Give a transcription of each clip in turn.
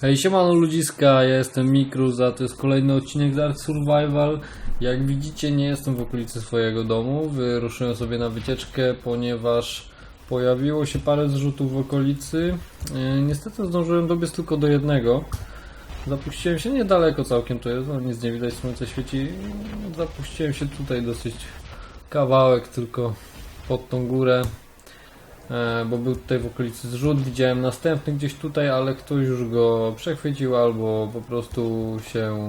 Hej, siemano ludziska, ja jestem Mikrus, a to jest kolejny odcinek Dark Survival. Jak widzicie, nie jestem w okolicy swojego domu, wyruszyłem sobie na wycieczkę, ponieważ pojawiło się parę zrzutów w okolicy. E, Niestety zdążyłem dobiec tylko do jednego. Zapuściłem się niedaleko całkiem to jest, no nic nie widać, słońce świeci. Zapuściłem się tutaj dosyć kawałek tylko pod tą górę. E, bo był tutaj w okolicy zrzut, widziałem następny gdzieś tutaj, ale ktoś już go przechwycił albo po prostu się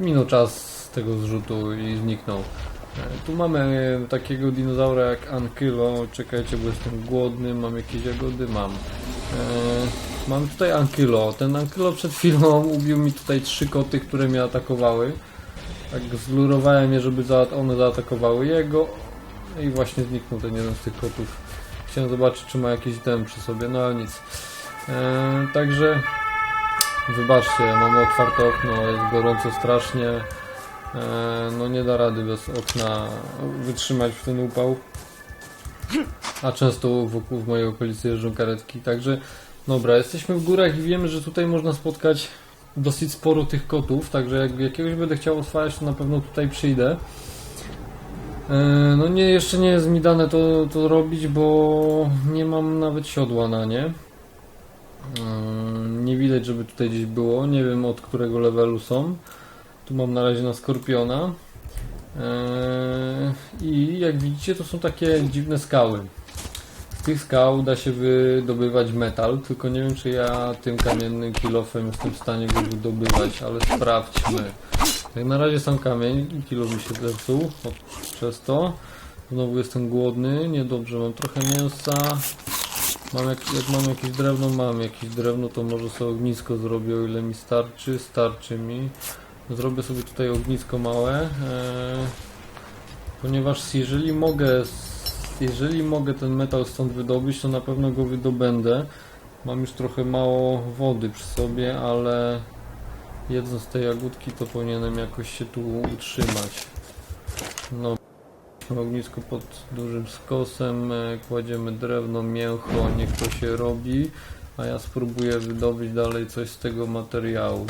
minął czas tego zrzutu i zniknął. E, Tu mamy takiego dinozaura jak Ankylo, czekajcie, bo jestem głodny, mam jakieś jagody, mam. E, Mam tutaj Ankylo, ten Ankylo przed chwilą ubił mi tutaj trzy koty, które mnie atakowały. Tak zlurowałem je, żeby one zaatakowały jego, i właśnie zniknął ten jeden z tych kotów. Chciałem zobaczyć, czy ma jakiś dem przy sobie, no ale nic. Eee, także wybaczcie, mamy otwarte okno, jest gorąco strasznie. Eee, no nie da rady bez okna wytrzymać w ten upał. A często wokół w mojej okolicy jeżdżą karetki, także dobra, jesteśmy w górach i wiemy, że tutaj można spotkać dosyć sporo tych kotów, także jak jakiegoś będę chciał otwierać, to na pewno tutaj przyjdę. E, No nie, jeszcze nie jest mi dane to, to robić, bo nie mam nawet siodła na nie. E, Nie widać, żeby tutaj gdzieś było. Nie wiem od którego levelu są. Tu mam na razie na Skorpiona. E, I jak widzicie, to są takie dziwne skały. Z tych skał da się wydobywać metal, tylko nie wiem, czy ja tym kamiennym kilofem jestem w stanie go wydobywać, ale sprawdźmy. Jak na razie sam kamień kilo mi się zepsuł przez to. Znowu jestem głodny, niedobrze, mam trochę mięsa. Mam jak, jak mam jakieś drewno, mam jakieś drewno, to może sobie ognisko zrobię, o ile mi starczy, starczy mi. Zrobię sobie tutaj ognisko małe, e, ponieważ jeżeli mogę, jeżeli mogę ten metal stąd wydobyć, to na pewno go wydobędę. Mam już trochę mało wody przy sobie, ale jedząc te jagódki to powinienem jakoś się tu utrzymać. No, ognisko pod dużym skosem, e, kładziemy drewno, mięcho, niech to się robi, a ja spróbuję wydobyć dalej coś z tego materiału.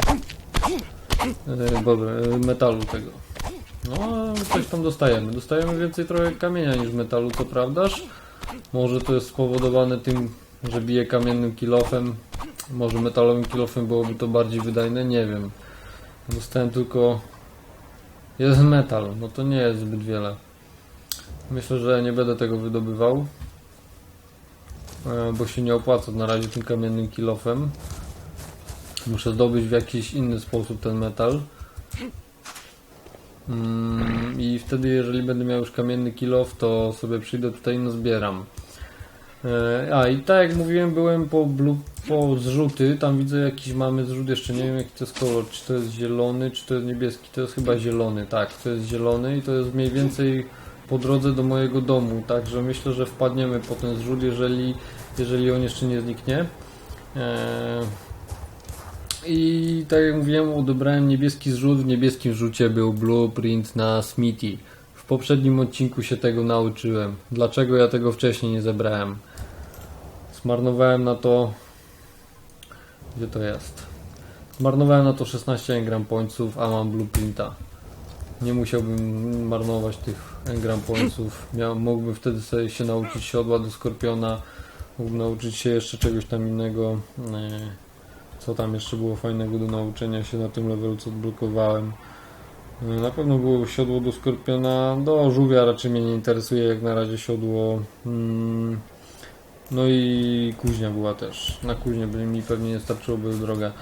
E, e, metalu tego. No, coś tam dostajemy. Dostajemy więcej trochę kamienia niż metalu, co prawdaż? Może to jest spowodowane tym, że bije kamiennym kilofem, może metalowym kilofem byłoby to bardziej wydajne, nie wiem. Dostałem tylko jeden metal, no to nie jest zbyt wiele. Myślę, że nie będę tego wydobywał, e, bo się nie opłaca na razie tym kamiennym kilofem. Muszę zdobyć w jakiś inny sposób ten metal. Mm, I wtedy, jeżeli będę miał już kamienny kilof, to sobie przyjdę tutaj i no zbieram. E, A i tak jak mówiłem, byłem po, blu, po zrzuty, tam widzę jakiś mamy zrzut, jeszcze nie wiem jaki to jest kolor, czy to jest zielony, czy to jest niebieski, to jest chyba zielony, tak, to jest zielony i to jest mniej więcej po drodze do mojego domu, także myślę, że wpadniemy po ten zrzut, jeżeli, jeżeli on jeszcze nie zniknie. E, I tak jak mówiłem, odebrałem niebieski zrzut, w niebieskim rzucie był blueprint na Smithy. W poprzednim odcinku się tego nauczyłem. Dlaczego ja tego wcześniej nie zebrałem? Zmarnowałem na to. Gdzie to jest? Zmarnowałem na to 16 engram pointsów, a mam blueprinta. Nie musiałbym marnować tych engram pointsów. Miał, mógłbym wtedy sobie się nauczyć siodła do skorpiona. Mógłbym nauczyć się jeszcze czegoś tam innego. e, Co tam jeszcze było fajnego do nauczenia się na tym levelu, co odblokowałem. E, Na pewno było siodło do skorpiona. Do żółwia raczej mnie nie interesuje, jak na razie siodło. Mm, no i kuźnia była też. Na kuźnię by mi pewnie nie starczyłoby droga.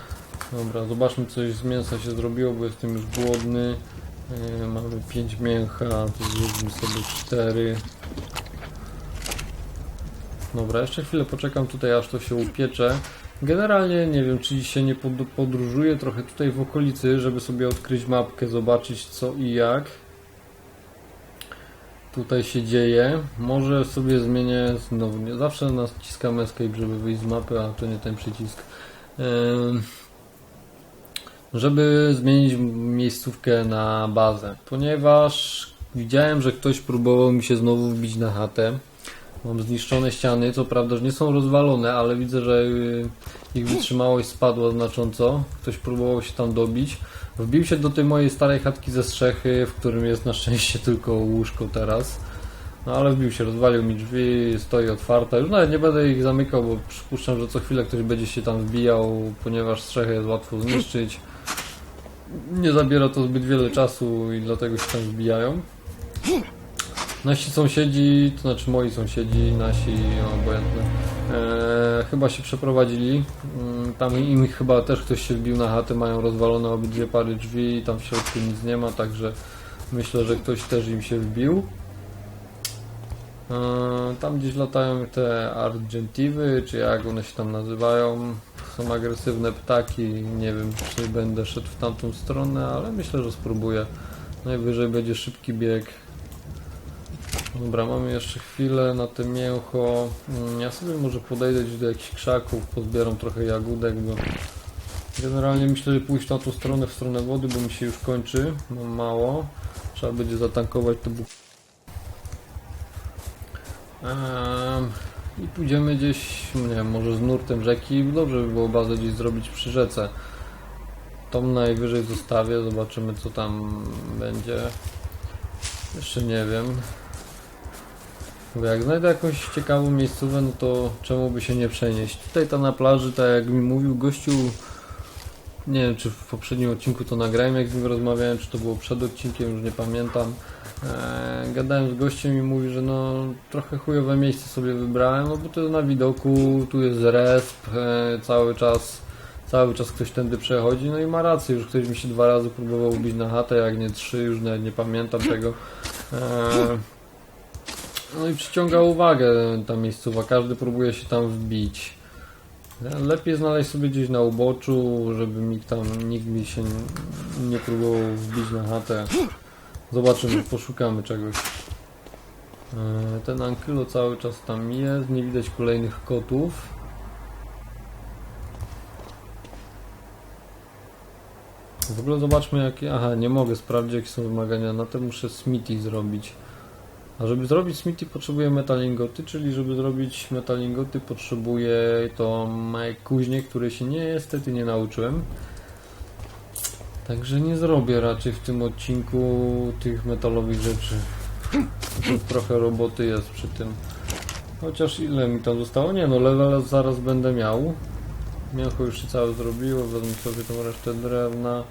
Dobra, zobaczmy coś z mięsa się zrobiło, bo jestem już głodny. Yy, mamy 5 mięcha, to zróbmy sobie 4. Dobra, jeszcze chwilę poczekam tutaj aż to się upiecze. Generalnie nie wiem, czy się nie pod- podróżuję trochę tutaj w okolicy, żeby sobie odkryć mapkę, zobaczyć co i jak tutaj się dzieje. Może sobie zmienię znowu. Nie zawsze naciskam escape, żeby wyjść z mapy, a to nie ten przycisk. Żeby zmienić miejscówkę na bazę, ponieważ widziałem, że ktoś próbował mi się znowu wbić na chatę. Mam zniszczone ściany, co prawda, że nie są rozwalone, ale widzę, że y, ich wytrzymałość spadła znacząco. Ktoś próbował się tam dobić. Wbił się do tej mojej starej chatki ze strzechy, w którym jest na szczęście tylko łóżko teraz. No ale wbił się, rozwalił mi drzwi, stoi otwarta. Już nawet nie będę ich zamykał, bo przypuszczam, że co chwilę ktoś będzie się tam wbijał, ponieważ strzechę jest łatwo zniszczyć. Nie zabiera to zbyt wiele czasu i dlatego się tam wbijają. Nasi sąsiedzi, to znaczy moi sąsiedzi, nasi obojętne, e, chyba się przeprowadzili. Mm, Tam im chyba też ktoś się wbił na chatę, mają rozwalone obydwie pary drzwi i tam w środku nic nie ma, także myślę, że ktoś też im się wbił. E, Tam gdzieś latają te argentiwy, czy jak one się tam nazywają. Są agresywne ptaki. Nie wiem, czy będę szedł w tamtą stronę, ale myślę, że spróbuję. Najwyżej będzie szybki bieg. Dobra, mamy jeszcze chwilę na te mięcho. Mm, Ja sobie może podejdę gdzieś do jakichś krzaków, pozbieram trochę jagódek, bo generalnie myślę, że pójść na tą stronę, w stronę wody, bo mi się już kończy. Mam mało. Trzeba będzie zatankować te buk Ehm, I pójdziemy gdzieś, nie wiem, może z nurtem rzeki. Dobrze by było bazę gdzieś zrobić przy rzece. Tą najwyżej zostawię, zobaczymy co tam będzie. Jeszcze nie wiem. Mówię, jak znajdę jakąś ciekawą miejscówę, no to czemu by się nie przenieść? Tutaj ta na plaży, tak jak mi mówił gościu, nie wiem czy w poprzednim odcinku to nagrałem, jak z nim rozmawiałem, czy to było przed odcinkiem, już nie pamiętam. Eee, gadałem z gościem i mówi, że no trochę chujowe miejsce sobie wybrałem, no bo to jest na widoku, tu jest resp, e, cały czas cały czas ktoś tędy przechodzi, no i ma rację, już ktoś mi się dwa razy próbował wbić na chatę, jak nie trzy, już nawet nie pamiętam tego. Eee, no i przyciąga uwagę ta miejscowa, każdy próbuje się tam wbić. Lepiej znaleźć sobie gdzieś na uboczu, żeby nikt tam, nikt mi się nie próbował wbić na chatę. Zobaczymy, poszukamy czegoś. E, Ten ankylo cały czas tam jest, nie widać kolejnych kotów. W ogóle zobaczmy jakie... Aha, nie mogę sprawdzić jakie są wymagania, na to muszę smithy zrobić. A żeby zrobić smithy potrzebuję metalingoty, czyli żeby zrobić metalingoty potrzebuję tą kuźnię, której się niestety nie nauczyłem. Także nie zrobię raczej w tym odcinku tych metalowych rzeczy. Trochę roboty jest przy tym. Chociaż ile mi tam zostało? Nie no, level zaraz będę miał. Mięcho już się całe zrobiło, wezmę sobie tą resztę drewna.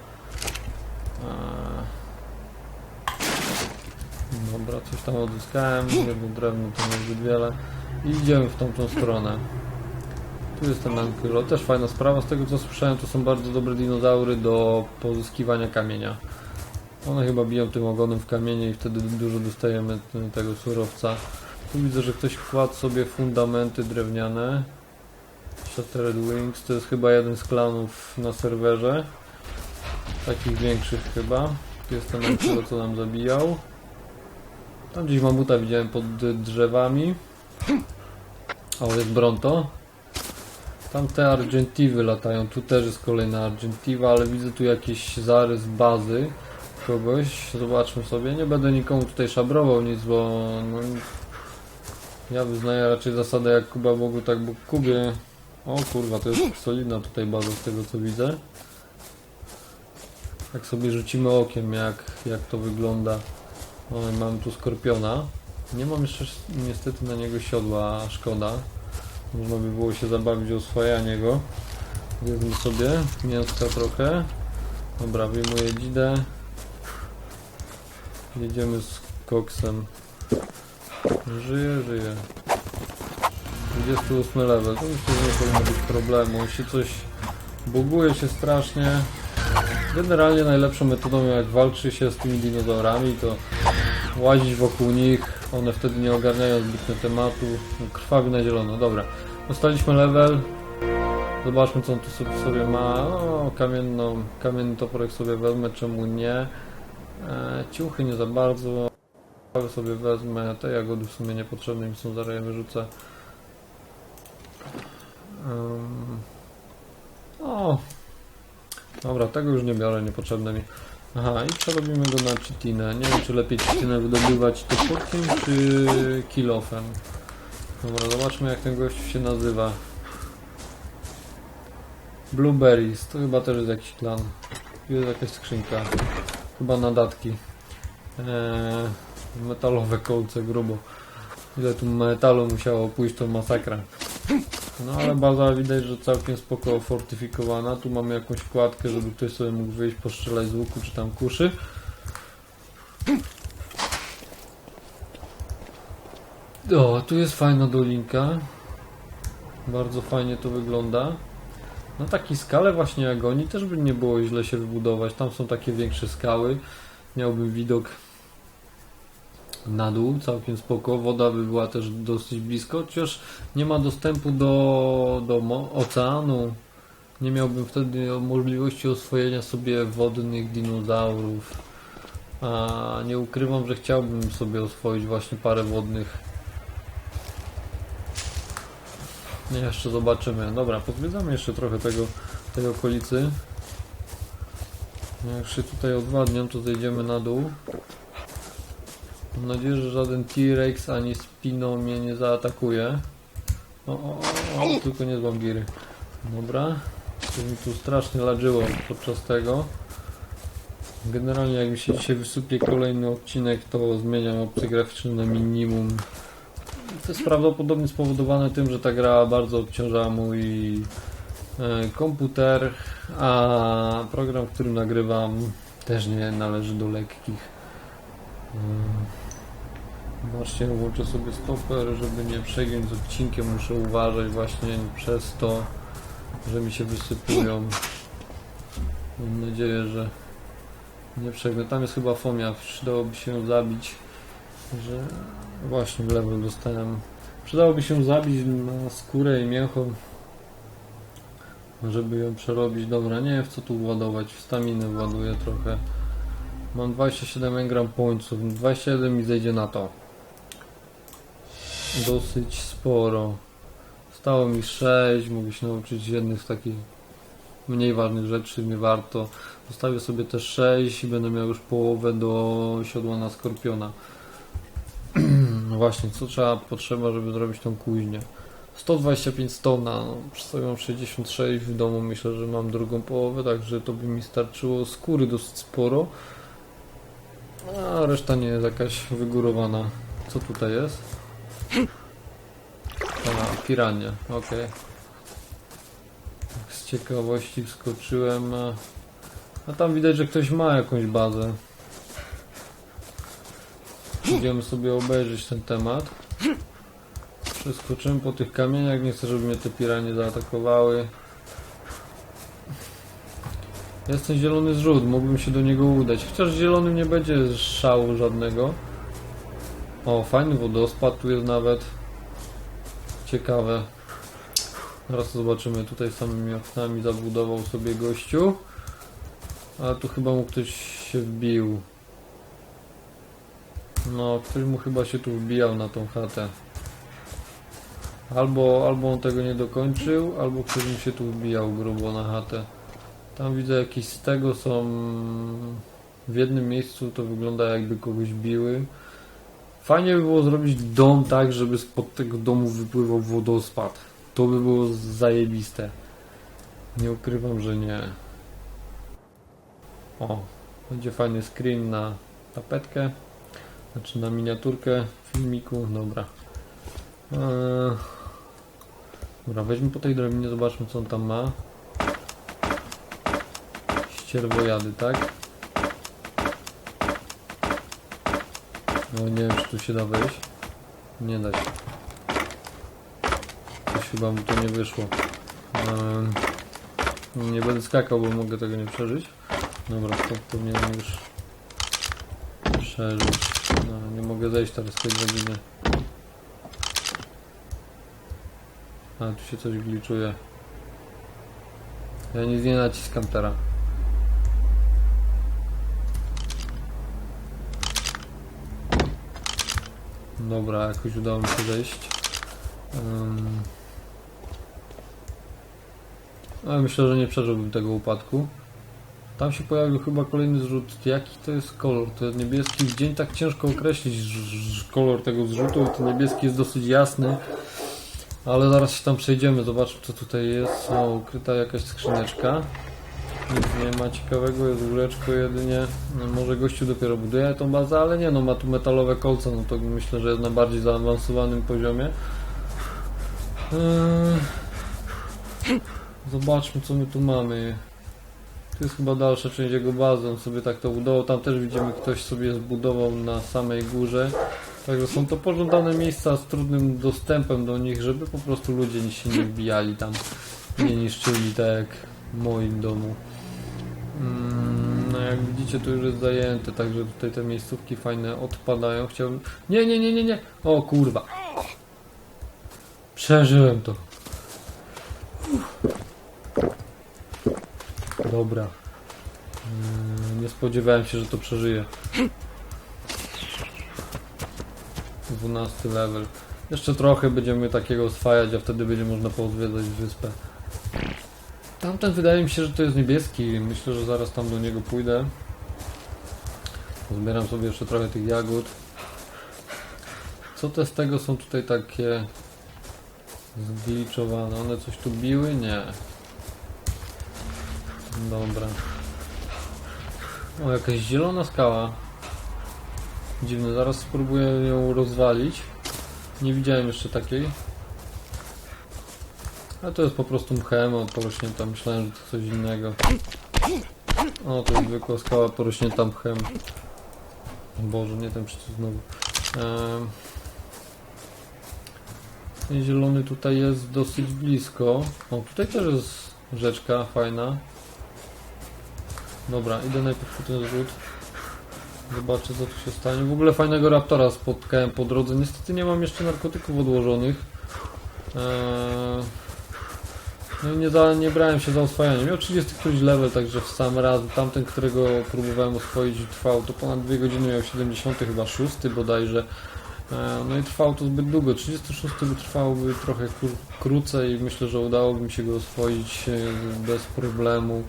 Dobra, coś tam odzyskałem, jedno drewno to niezbyt wiele. I idziemy w tamtą stronę. Tu jest ten Ankylo, też fajna sprawa, z tego co słyszałem to są bardzo dobre dinozaury do pozyskiwania kamienia. One chyba biją tym ogonem w kamienie i wtedy dużo dostajemy tego surowca. Tu widzę, że ktoś kładł sobie fundamenty drewniane. Shattered Wings, to jest chyba jeden z klanów na serwerze. Takich większych chyba. Tu jest ten Ankylo, co nam zabijał. Tam gdzieś mamuta widziałem pod drzewami. O, jest Bronto. Tam te Argentiwy latają. Tu też jest kolejna Argentiva, ale widzę tu jakiś zarys bazy kogoś. Zobaczmy sobie. Nie będę nikomu tutaj szabrował nic, bo no, ja wyznaję raczej zasadę jak Kuba Bogu, tak Bóg Kubie. O kurwa, to jest solidna tutaj baza z tego co widzę. Jak sobie rzucimy okiem, jak, jak to wygląda. Mamy tu skorpiona. Nie mam jeszcze niestety na niego siodła, szkoda. Można by było się zabawić o oswajanie go. Sobie mięska trochę. Dobra, wyjmuję dzidę. Jedziemy z koksem. Żyje, żyje. 28 level. To myślę, że nie powinno być problemu. Jeśli coś buguje się strasznie. Generalnie najlepszą metodą jak walczy się z tymi dinozaurami to łazić wokół nich, one wtedy nie ogarniają zbytnio tematu, krwawi na zielono, dobra. Dostaliśmy level, zobaczmy co on tu sobie, sobie ma, o, kamienną, kamienny toporek sobie wezmę, czemu nie. E, ciuchy nie za bardzo, sobie wezmę, te jagody w sumie niepotrzebne mi są, zaraz je wyrzucę. Ym, o, dobra, tego już nie biorę, niepotrzebne mi. Aha, i przerobimy go na chitinę. Nie wiem, czy lepiej chitinę wydobywać toporkiem, czy kilofem. Dobra, zobaczmy jak ten gość się nazywa. Blueberries, to chyba też jest jakiś klan. Jest jakaś skrzynka. Chyba na datki. Eee, metalowe kolce, grubo. Ile tu metalu musiało pójść, to masakra. No ale baza widać, że całkiem spoko fortyfikowana. Tu mamy jakąś wkładkę, żeby ktoś sobie mógł wyjść, postrzelać z łuku czy tam kuszy. O, tu jest fajna dolinka. Bardzo fajnie to wygląda. Na takiej skale właśnie jak oni też by nie było źle się wybudować. Tam są takie większe skały. Miałbym widok na dół, całkiem spoko. Woda by była też dosyć blisko, chociaż nie ma dostępu do, do oceanu. Nie miałbym wtedy możliwości oswojenia sobie wodnych dinozaurów. A nie ukrywam, że chciałbym sobie oswoić właśnie parę wodnych. Nie, jeszcze zobaczymy. Dobra, pozwiedzamy jeszcze trochę tego, tej okolicy. Jak się tutaj odwadniam, to zejdziemy na dół. Mam nadzieję, że żaden T-Rex ani Spino mnie nie zaatakuje. O, o, o, o tylko nie złam giry. Dobra. To mi tu strasznie ladżyło podczas tego. Generalnie jak mi się dzisiaj wysypie kolejny odcinek, to zmieniam opcje graficzne na minimum. To jest prawdopodobnie spowodowane tym, że ta gra bardzo obciąża mój e, komputer, a program, w którym nagrywam też nie należy do lekkich. Właśnie włączę sobie stoper, żeby nie przegiąć z odcinkiem, muszę uważać właśnie przez to, że mi się wysypują. Mam nadzieję, że nie przegnę. Tam jest chyba fomia, przydałoby się zabić, że właśnie level dostałem. Przydałoby się zabić na skórę i mięcho, żeby ją przerobić. Dobra, nie wiem w co tu władować, w staminę właduję trochę. Mam 27 engram pońców, 27 mi zejdzie na to. Dosyć sporo. Stało mi 6, mogę się nauczyć jednych z takich mniej ważnych rzeczy, nie warto. Zostawię sobie też 6 i będę miał już połowę do siodła na skorpiona. No właśnie, co trzeba, potrzeba, żeby zrobić tą kuźnię? 125 stona, no, mam 66 w domu, myślę, że mam drugą połowę, także to by mi starczyło skóry dosyć sporo. A reszta nie jest jakaś wygórowana. Co tutaj jest? A, pirania, okej. Tak Z ciekawości wskoczyłem. A, a tam widać, że ktoś ma jakąś bazę. Idziemy sobie obejrzeć ten temat. Przeskoczyłem po tych kamieniach, nie chcę, żeby mnie te piranie zaatakowały. Jest ten zielony zrzut, mógłbym się do niego udać. Chociaż zielonym nie będzie szału żadnego. O, fajny wodospad tu jest nawet. Ciekawe. Zaraz zobaczymy. Tutaj samymi oknami zabudował sobie gościu. A tu chyba mu ktoś się wbił. No, ktoś mu chyba się tu wbijał na tą chatę. Albo, albo on tego nie dokończył, albo ktoś mu się tu wbijał grubo na chatę. Tam widzę jakieś z tego są w jednym miejscu to wygląda jakby kogoś biły. Fajnie by było zrobić dom tak, żeby spod tego domu wypływał wodospad. To by było zajebiste. Nie ukrywam, że nie. O, będzie fajny screen na tapetkę. Znaczy na miniaturkę filmiku. Dobra. Eee, dobra, weźmy po tej drabinie, zobaczmy co on tam ma. Ścierwojady, tak? No nie wiem, czy tu się da wejść. Nie da się. Coś chyba mu to nie wyszło. Ehm, nie będę skakał, bo mogę tego nie przeżyć. Dobra, to powinienem już przeżyć. No, nie mogę zejść teraz z tej drabiny. A, tu się coś gliczuje. Ja nic nie naciskam teraz. Dobra, jakoś udało mi się zejść. Um, ale myślę, że nie przeżyłbym tego upadku. Tam się pojawił chyba kolejny zrzut. Jaki to jest kolor? To jest niebieski. W dzień tak ciężko określić kolor tego zrzutu. Ten niebieski jest dosyć jasny. Ale zaraz się tam przejdziemy. Zobaczmy co tutaj jest. O, ukryta jakaś skrzyneczka. Nic nie ma ciekawego, jest łóżeczko jedynie. No, może gościu dopiero buduje tą bazę, ale nie no, ma tu metalowe kolce, no to myślę, że jest na bardziej zaawansowanym poziomie. Eee, Zobaczmy co my tu mamy. To jest chyba dalsza część jego bazy, on sobie tak to budował. Tam też widzimy, ktoś sobie zbudował na samej górze. Także są to pożądane miejsca z trudnym dostępem do nich, żeby po prostu ludzie się nie wbijali tam, nie niszczyli tak jak w moim domu. Mm, No jak widzicie to już jest zajęte, także tutaj te miejscówki fajne odpadają. Chciałbym... Nie, nie, nie, nie, nie! O kurwa! Przeżyłem to. Dobra. Mm, Nie spodziewałem się, że to przeżyję. 12 level. Jeszcze trochę będziemy takiego oswajać, a wtedy będzie można pozwiedzać wyspę. Tamten wydaje mi się, że to jest niebieski. Myślę, że zaraz tam do niego pójdę. Zbieram sobie jeszcze trochę tych jagód. Co te z tego są tutaj takie zgliczowane? One coś tu biły? Nie. Dobra. O, jakaś zielona skała. Dziwne, zaraz spróbuję ją rozwalić. Nie widziałem jeszcze takiej. A to jest po prostu mchem porośnięta. Myślałem, że to coś innego. O, to jest zwykła skała porośnięta mchem. Boże, nie ten przycisk znowu. Ten zielony tutaj jest dosyć blisko. O, tutaj też jest rzeczka fajna. Dobra, idę najpierw po ten zrzut. Zobaczę co tu się stanie. W ogóle fajnego raptora spotkałem po drodze. Niestety nie mam jeszcze narkotyków odłożonych. Eee... No i nie, za, nie brałem się za oswajanie. Miał 30 któryś level, także w sam raz. Tamten, którego próbowałem oswoić trwał to ponad 2 godziny, miał 70 chyba 6 bodajże. Eee, No i trwało to zbyt długo. 36 by trwałoby trochę kró- krócej. Myślę, że udałoby mi się go oswoić e, bez problemu.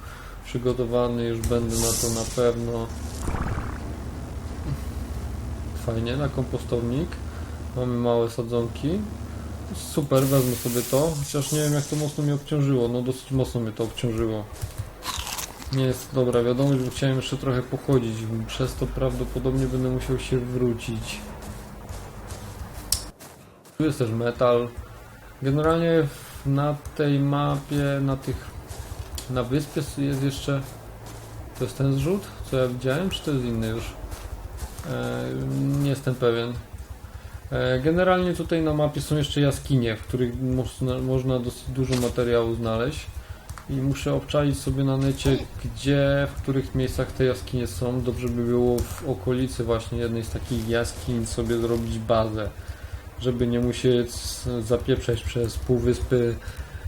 Przygotowany już będę na to na pewno. Fajnie, na kompostownik. Mamy małe sadzonki. Super, wezmę sobie to. Chociaż nie wiem jak to mocno mnie obciążyło. No dosyć mocno mnie to obciążyło. Nie jest dobra wiadomość, bo chciałem jeszcze trochę pochodzić. Przez to prawdopodobnie będę musiał się wrócić. Tu jest też metal. Generalnie na tej mapie, na tych... Na wyspie jest jeszcze... To jest ten zrzut, co ja widziałem, czy to jest inny już? E, nie jestem pewien. E, Generalnie tutaj na mapie są jeszcze jaskinie, w których można, dosyć dużo materiału znaleźć. I muszę obczaić sobie na necie, gdzie, w których miejscach te jaskinie są. Dobrze by było w okolicy właśnie jednej z takich jaskiń sobie zrobić bazę, żeby nie musieć zapieprzać przez pół wyspy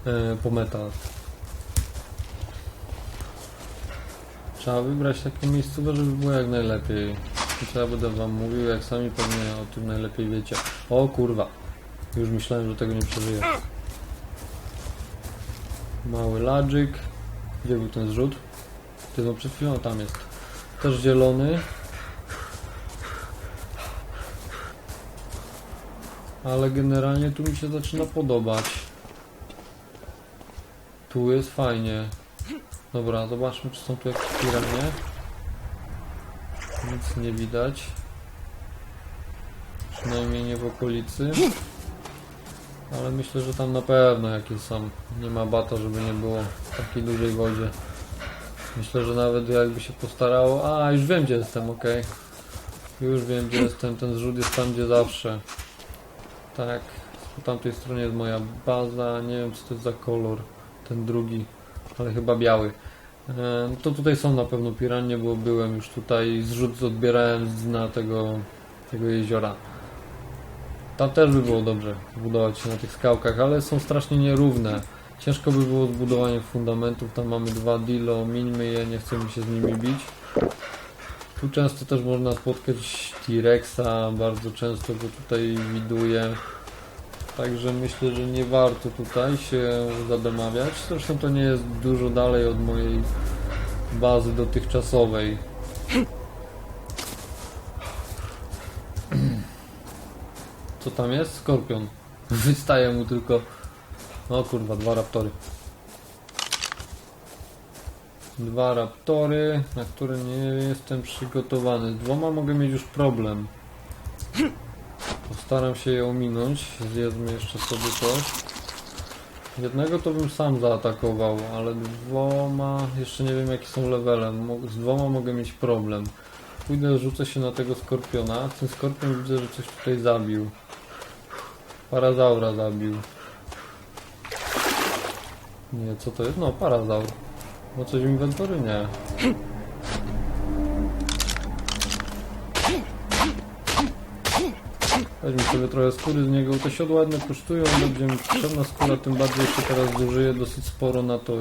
e, po metal. Trzeba wybrać takie miejscowe, żeby było jak najlepiej. Co ja będę wam mówił, jak sami pewnie o tym najlepiej wiecie. O kurwa. Już myślałem, że tego nie przeżyję. Mały ladżyk. Gdzie był ten zrzut? Ty no przed chwilą tam jest. Też zielony. Ale generalnie tu mi się zaczyna podobać. Tu jest fajnie. Dobra, zobaczmy czy są tu jakieś piranie. Nic nie widać. Przynajmniej nie w okolicy. Ale myślę, że tam na pewno jakieś są. Nie ma bata, żeby nie było w takiej dużej wodzie. Myślę, że nawet jakby się postarało. A, już wiem gdzie jestem, ok. Już wiem gdzie jestem. Ten zrzut jest tam gdzie zawsze. Tak. Po tamtej stronie jest moja baza. Nie wiem co to jest za kolor. Ten drugi. Ale chyba biały. E, To tutaj są na pewno piranie, bo byłem już tutaj, zrzut odbierałem z dna tego, tego jeziora. Tam też by było dobrze budować się na tych skałkach, ale są strasznie nierówne. Ciężko by było zbudowanie fundamentów, tam mamy dwa dilo, mińmy je, nie chcemy się z nimi bić. Tu często też można spotkać T-Rexa, bardzo często go tutaj widuję. Także myślę, że nie warto tutaj się zadomawiać. Zresztą to nie jest dużo dalej od mojej bazy dotychczasowej. Co tam jest? Skorpion. Wystaje mu tylko... O kurwa, dwa raptory. Dwa raptory, na które nie jestem przygotowany. Z dwoma mogę mieć już problem. Postaram się je ominąć. Zjedzmy jeszcze sobie coś. Jednego to bym sam zaatakował, ale dwoma... Jeszcze nie wiem jakie są levele. Z dwoma mogę mieć problem. Pójdę, rzucę się na tego skorpiona. Ten skorpion widzę, że coś tutaj zabił. Parazaura zabił. Nie, co to jest? No, parazaur. No coś w inwentory? Nie. Weźmy sobie trochę skóry z niego. Te siodła ładne kosztują, będzie mi potrzebna skóra, tym bardziej jeszcze teraz zużyję dosyć sporo na to,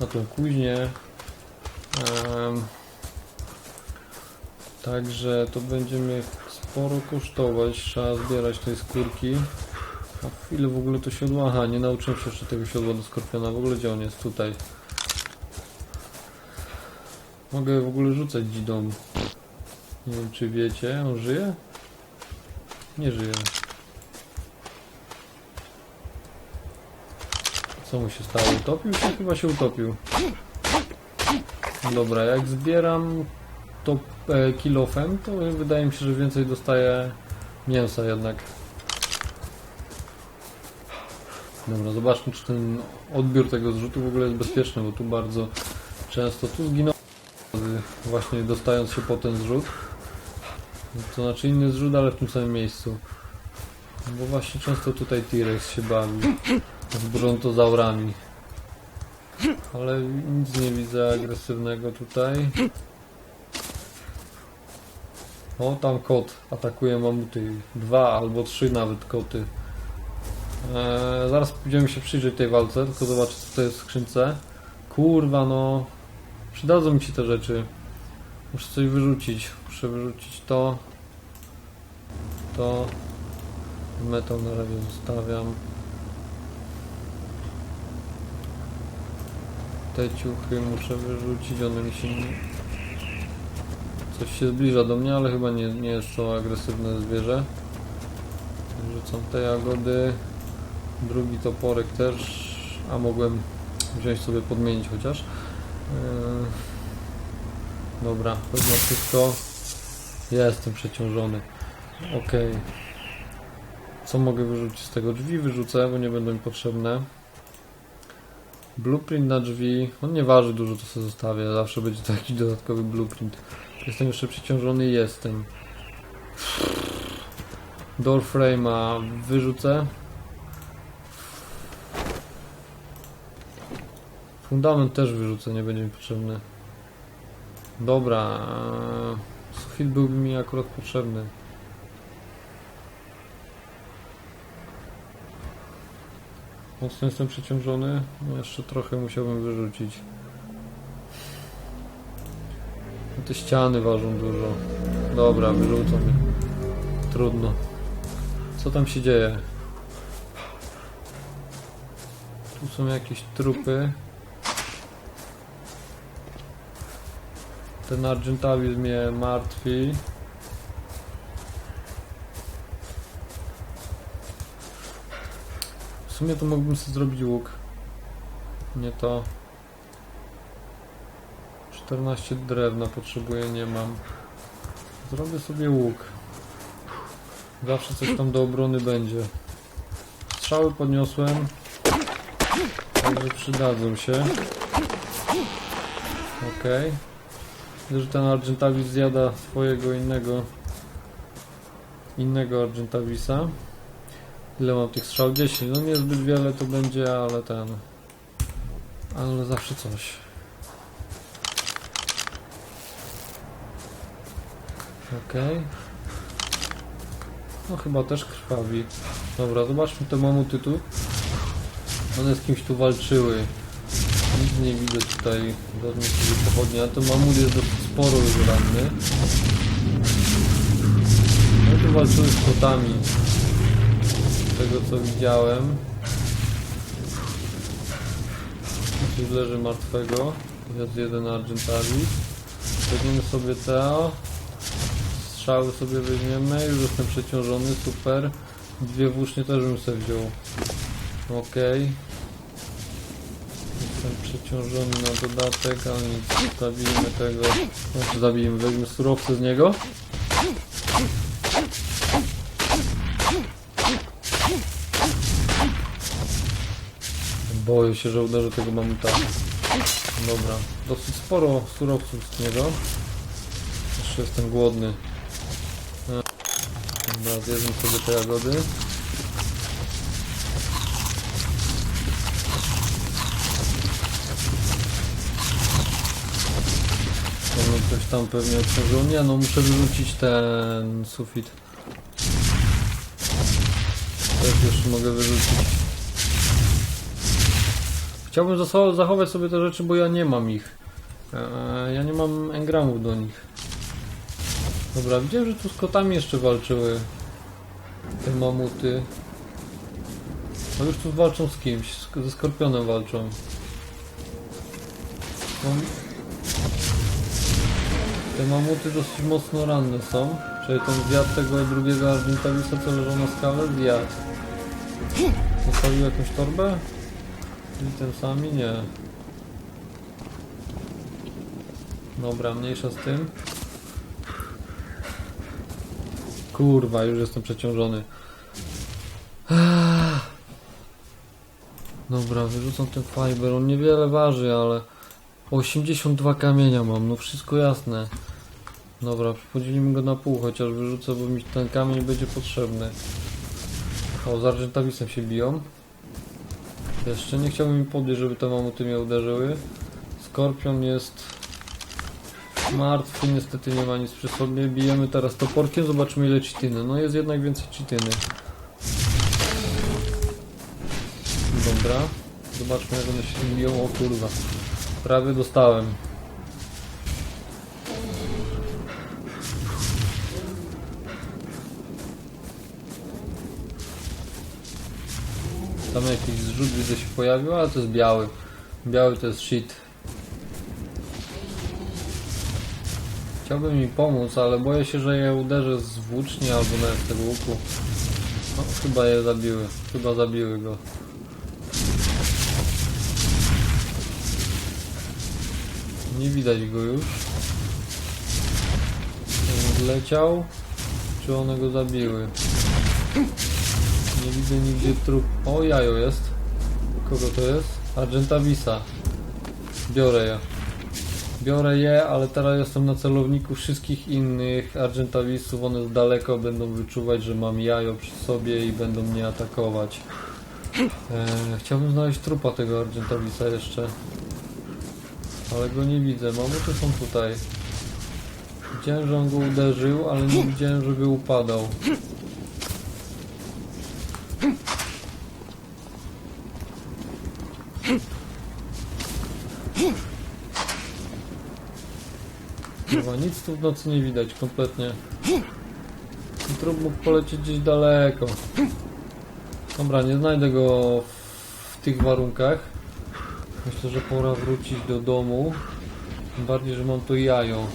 na tą kuźnię. Em, Także to będzie mnie sporo kosztować, trzeba zbierać tej skórki. A ile w ogóle to siodło? Aha, nie nauczyłem się jeszcze tego siodła do skorpiona. W ogóle gdzie on jest? Tutaj. Mogę w ogóle rzucać dzidą. Nie wiem czy wiecie, on żyje? Nie żyje. Co mu się stało? Utopił się? Chyba się utopił. Dobra, jak zbieram to e, kilofem, to wydaje mi się, że więcej dostaję mięsa jednak. Dobra, zobaczmy czy ten odbiór tego zrzutu w ogóle jest bezpieczny, bo tu bardzo często tu zginął właśnie dostając się po ten zrzut. To znaczy inny zrzut, ale w tym samym miejscu. Bo właśnie często tutaj T-Rex się bawi z brontozaurami. Ale nic nie widzę agresywnego tutaj. O, tam kot atakuje mamuty. Dwa albo trzy nawet koty. Eee, zaraz pójdziemy się przyjrzeć tej walce, tylko zobaczę co to jest w skrzynce. Kurwa no. Przydadzą mi się te rzeczy. Muszę coś wyrzucić. Muszę wyrzucić to. To. Metal na razie zostawiam. Te ciuchy muszę wyrzucić, one mi się nie... Coś się zbliża do mnie, ale chyba nie, nie jest to agresywne zwierzę. Rzucam te jagody. Drugi toporek też. A mogłem wziąć sobie podmienić chociaż. Yy... Dobra, pewno wszystko. Ja jestem przeciążony. Okej. Co mogę wyrzucić z tego? Drzwi wyrzucę, bo nie będą mi potrzebne. Blueprint na drzwi. On nie waży dużo, to sobie zostawię. Zawsze będzie to jakiś dodatkowy blueprint. Jestem jeszcze przeciążony? Jestem. Door frame'a wyrzucę. Fundament też wyrzucę, nie będzie mi potrzebny. Dobra. eee, Sufit byłby mi akurat potrzebny. Mocno jestem przeciążony. No jeszcze trochę musiałbym wyrzucić. No Te ściany ważą dużo. Dobra, wyrzucam je. Trudno. Co tam się dzieje? Tu są jakieś trupy. Ten Argentavis mnie martwi. W sumie to mógłbym sobie zrobić łuk. Nie to. 14 drewna potrzebuję, nie mam. Zrobię sobie łuk. Zawsze coś tam do obrony będzie. Strzały podniosłem. Także przydadzą się. Okej. Widzę, że ten Argentavis zjada swojego innego innego Argentavisa. Ile mam tych strzał? 10. No nie zbyt wiele to będzie, ale ten. Ale zawsze coś. Okej. No chyba też krwawi. Dobra, zobaczmy te mamuty tu. One z kimś tu walczyły. Nic nie widzę tutaj żadnych sobie pochodni, a to mamut jest sporo już ranny. No tu walczyły z kotami. Z tego co widziałem. Coś leży martwego. Jest jeden Argentavis. Weźmiemy sobie Teo. Strzały sobie weźmiemy. Już jestem przeciążony, super. Dwie włócznie też bym sobie wziął. Okej. Jestem przeciążony na dodatek, ale nic. Zabijmy tego. Znaczy zabijmy, weźmy surowce z niego. Boję się, że uderzę tego mamuta. Dobra, dosyć sporo surowców z niego. Jeszcze jestem głodny. E, Dobra, zjedzmy sobie te jagody. Mamy coś tam pewnie otworzyło. Nie no, muszę wyrzucić ten sufit. Też jeszcze mogę wyrzucić. Chciałbym zachować sobie te rzeczy, bo ja nie mam ich. Eee, ja nie mam engramów do nich. Dobra, widziałem, że tu z kotami jeszcze walczyły te mamuty. No już tu walczą z kimś, ze skorpionem walczą. Mam... Te mamuty dosyć mocno ranne są. Czyli ten zjadł tego drugiego Argentawisa, co leżał na skale? Zjadł. Zostawił jakąś torbę? Item sami? Nie. Dobra, mniejsza z tym. Kurwa, już jestem przeciążony. Dobra, wyrzucam ten fiber. On niewiele waży, ale 82 kamienia mam, no wszystko jasne. Dobra, podzielimy go na pół, chociaż wyrzucę, bo mi ten kamień będzie potrzebny. O, z Argentavisem się biją. Jeszcze nie chciałbym mi podejść, żeby te mamuty mnie uderzyły. Skorpion jest martwy, niestety nie ma nic przy sobie. Bijemy teraz toporkiem, zobaczymy ile cheatyny. No jest jednak więcej cheatyny. Dobra, zobaczmy jak one się biją. O kurwa, prawie dostałem. Tam jakiś zrzut widzę się pojawił, ale to jest biały. Biały to jest shit. Chciałbym mi pomóc, ale boję się, że je uderzę z włóczni albo nawet z tego łuku. No, chyba je zabiły. Chyba zabiły go. Nie widać go już. Leciał. Czy one go zabiły? Nie widzę nigdzie trup. O, jajo jest. Kogo to jest? Argentavisa. Biorę je. Biorę je, ale teraz jestem na celowniku wszystkich innych Argentavisów. One z daleko będą wyczuwać, że mam jajo przy sobie i będą mnie atakować. E, chciałbym znaleźć trupa tego Argentavisa jeszcze. Ale go nie widzę. Mamuty są tutaj. Widziałem, że on go uderzył, ale nie widziałem, żeby upadał. Chyba nic tu w nocy nie widać kompletnie. Trup mógł polecieć gdzieś daleko. Dobra, nie znajdę go w tych warunkach. Myślę, że pora wrócić do domu. Tym bardziej, że mam tu jajo.